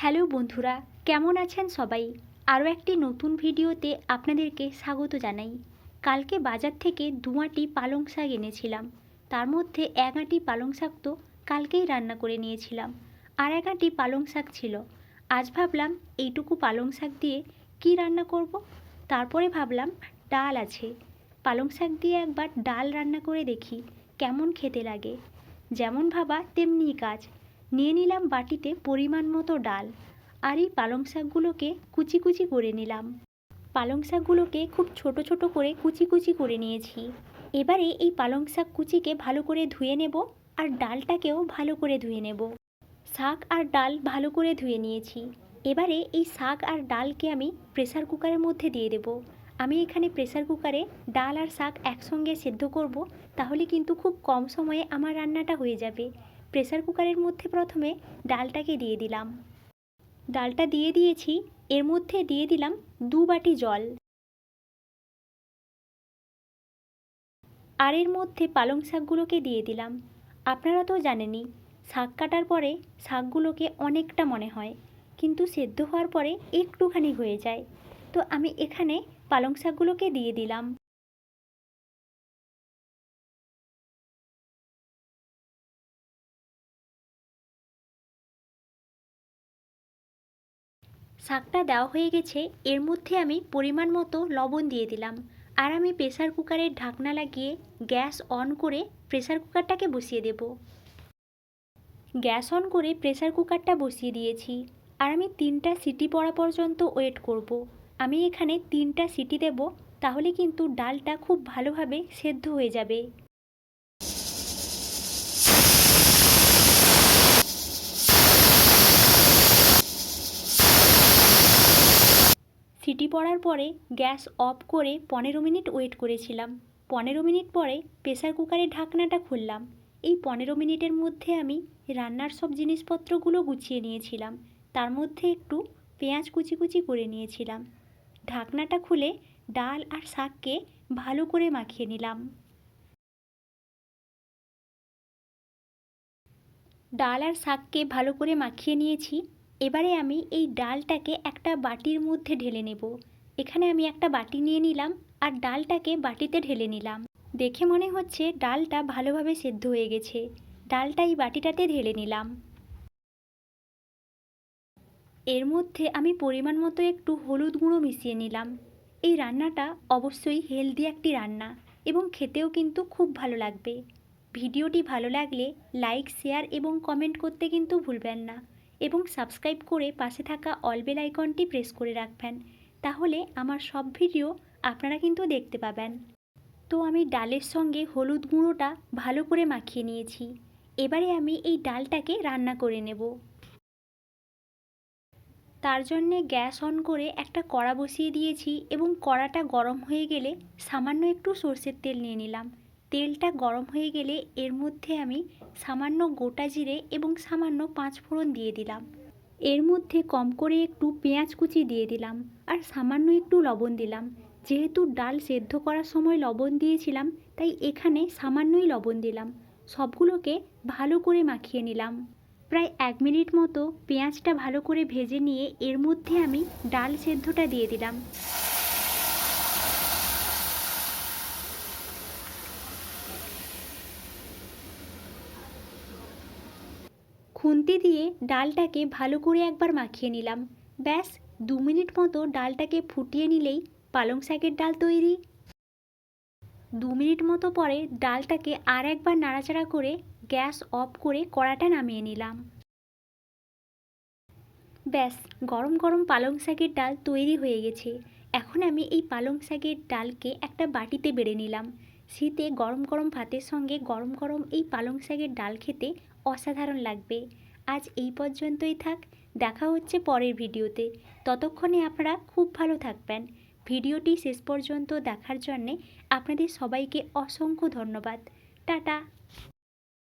Hello বন্ধুরা, কেমন আছেন সবাই? আরও একটি নতুন ভিডিওতে আপনাদেরকে স্বাগত জানাই। কালকে বাজার থেকে দুয়াটি পালং শাক এনেছিলাম। তার মধ্যে এক আঁটি পালং শাক তো কালকেই রান্না করে নিয়েছিলাম। আর এক আঁটি পালং শাক ছিল। আজ ভাবলাম এইটুকু পালং শাক দিয়ে কি রান্না করব? তারপরে ভাবলাম ডাল আছে। পালং শাক দিয়ে একবার ডাল রান্না করে দেখি কেমন খেতে লাগে। যেমন ভাবা তেমনি কাজ। নিয়ে নিলাম বাটিতে পরিমাণ মতো ডাল আর এই পালং শাকগুলোকে কুচি কুচি করে নিলাম। পালং শাকগুলোকে খুব ছোট ছোট করে কুচি কুচি করে নিয়েছি। এবারে এই পালং শাক কুচিকে ভালো করে ধুয়ে নেব আর ডালটাকেও ভালো করে ধুয়ে নেব। শাক আর ডাল ভালো করে ধুয়ে নিয়েছি। এবারে এই শাক আর ডালকে আমি প্রেসার কুকারের মধ্যে দিয়ে দেব। আমি এখানে প্রেসার কুকারে ডাল আর শাক একসঙ্গে সেদ্ধ করব, তাহলে কিন্তু খুব কম সময়ে আমার রান্নাটা হয়ে যাবে। প্রেসার কুকারের মধ্যে প্রথমে ডালটাকে দিয়ে দিলাম। ডালটা দিয়ে দিয়েছি, এর মধ্যে দিয়ে দিলাম দু বাটি জল। আর এর মধ্যে পালং শাকগুলোকে দিয়ে দিলাম। আপনারা তো জানেনই, শাক কাটার পরে শাকগুলোকে অনেকটা মনে হয়, কিন্তু সেদ্ধ হওয়ার পরে একটুখানি হয়ে যায়। তো আমি এখানে পালং শাকগুলোকে দিয়ে দিলাম। শাকটা দেওয়া হয়ে গেছে, এর মধ্যে আমি পরিমাণ মতো লবণ দিয়ে দিলাম। আর আমি প্রেসার কুকারের ঢাকনা লাগিয়ে গ্যাস অন করে প্রেসার কুকারটাকে বসিয়ে দেব। গ্যাস অন করে প্রেসার কুকারটা বসিয়ে দিয়েছি। আর আমি তিনটা সিটি পড়া পর্যন্ত ওয়েট করব। আমি এখানে তিনটা সিটি দেব, তাহলে কিন্তু ডালটা খুব ভালোভাবে সেদ্ধ হয়ে যাবে। সিটি পড়ার পরে গ্যাস অফ করে পনেরো মিনিট ওয়েট করেছিলাম। পনেরো মিনিট পরে প্রেসার কুকারের ঢাকনাটা খুললাম। এই পনেরো মিনিটের মধ্যে আমি রান্নার সব জিনিসপত্রগুলো গুছিয়ে নিয়েছিলাম। তার মধ্যে একটু পেঁয়াজ কুচি কুচি করে নিয়েছিলাম। ঢাকনাটা খুলে ডাল আর শাককে ভালো করে মাখিয়ে নিলাম। ডাল আর শাককে ভালো করে মাখিয়ে নিয়েছি। এবারে আমি এই ডালটাকে একটা বাটির মধ্যে ঢেলে নেব। এখানে আমি একটা বাটি নিয়ে নিলাম আর ডালটাকে বাটিতে ঢেলে নিলাম। দেখে মনে হচ্ছে ডালটা ভালোভাবে সেদ্ধ হয়ে গেছে। ডালটা এই বাটিটাতে ঢেলে নিলাম। এর মধ্যে আমি পরিমাণ মতো একটু হলুদ গুঁড়ো মিশিয়ে নিলাম। এই রান্নাটা অবশ্যই হেলদি একটি রান্না এবং খেতেও কিন্তু খুব ভালো লাগবে। ভিডিওটি ভালো লাগলে লাইক, শেয়ার এবং কমেন্ট করতে কিন্তু ভুলবেন না। এবং সাবস্ক্রাইব করে পাশে থাকা অল বেল আইকনটি প্রেস করে রাখবেন। তাহলে আমার সব ভিডিও আপনারা কিন্তু দেখতে পাবেন। তো আমি ডালের সঙ্গে হলুদ গুঁড়োটা ভালো করে মাখিয়ে নিয়েছি। এবারে আমি এই ডালটাকে রান্না করে নেব। তার জন্যে গ্যাস অন করে একটা কড়া বসিয়ে দিয়েছি এবং কড়াটা গরম হয়ে গেলে সামান্য একটু সর্ষের তেল নিয়ে নিলাম। তেলটা গরম হয়ে গেলে এর মধ্যে আমি সামান্য গোটা জিরে এবং সামান্য পাঁচ ফোড়ন দিয়ে দিলাম। এর মধ্যে কম করে একটু পেঁয়াজ কুচি দিয়ে দিলাম আর সামান্য একটু লবণ দিলাম। যেহেতু ডাল সেদ্ধ করার সময় লবণ দিয়েছিলাম, তাই এখানে সামান্যই লবণ দিলাম। সবগুলোকে ভালো করে মাখিয়ে নিলাম। প্রায় এক মিনিট মতো পেঁয়াজটা ভালো করে ভেজে নিয়ে এর মধ্যে আমি ডাল সেদ্ধটা দিয়ে দিলাম। খুন্তি দিয়ে ডালটাকে ভালো করে একবার মাখিয়ে নিলাম। ব্যাস, দু মিনিট মতো ডালটাকে ফুটিয়ে নিলেই পালং শাকের ডাল তৈরি। দু মিনিট মতো পরে ডালটাকে আর একবার নাড়াচাড়া করে গ্যাস অফ করে কড়াটা নামিয়ে নিলাম। ব্যাস, গরম গরম পালং শাকের ডাল তৈরি হয়ে গেছে। এখন আমি এই পালং শাকের ডালকে একটা বাটিতে বেড়ে নিলাম। শীতে গরম গরম ভাতের সঙ্গে গরম গরম এই পালং শাকের ডাল খেতে অসাধারণ লাগবে। আজ এই পর্যন্তই থাক, দেখা হচ্ছে পরের ভিডিওতে। ততক্ষণে আপনারা খুব ভালো থাকবেন। ভিডিওটি শেষ পর্যন্ত দেখার জন্যে আপনাদের সবাইকে অসংখ্য ধন্যবাদ। টাটা!